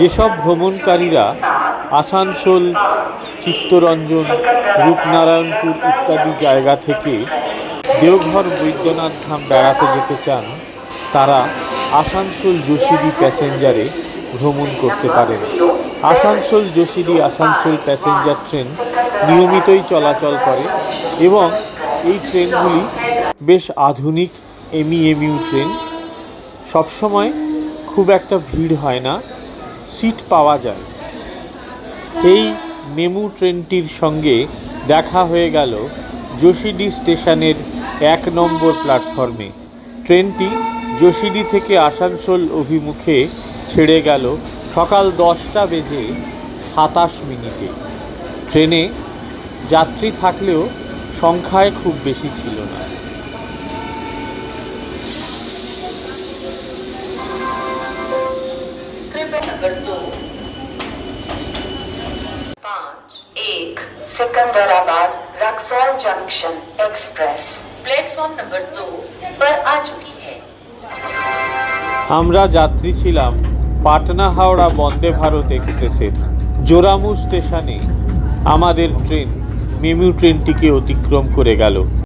যেসব ভ্রমণকারীরা আসানসোল, চিত্তরঞ্জন, রূপনারায়ণপুর ইত্যাদি জায়গা থেকে দেওঘর বৈদ্যনাথ ধাম বেড়াতে যেতে চান, তারা আসানসোল যোশীদি প্যাসেঞ্জারে ভ্রমণ করতে পারেন। আসানসোল যোশীদি আসানসোল প্যাসেঞ্জার ট্রেন নিয়মিতই চলাচল করে এবং এই ট্রেনগুলি বেশ আধুনিক এমি এমইউ ট্রেন সবসময় খুব একটা ভিড় হয় না সিট পাওয়া যায়। এই মেমু ট্রেনটির সঙ্গে দেখা হয়ে গেল যোশীডি স্টেশনের এক নম্বর প্ল্যাটফর্মে। ট্রেনটি যোশীডি থেকে আসানসোল অভিমুখে ছেড়ে গেল সকাল দশটা বেজে সাতাশ মিনিটে। ট্রেনে যাত্রী থাকলেও সংখ্যায় খুব বেশি ছিল না। नंबर दो पाँच एक Secunderabad Raxaul junction express platform number दो पर आ चुकी है আমরা যাত্রী ছিলাম পাটনা হাওড়া বন্দে ভারত এক্সপ্রেসের জোরামু স্টেশনে আমাদের ট্রেন মেমু ট্রেনটিকে অতিক্রম করে গেল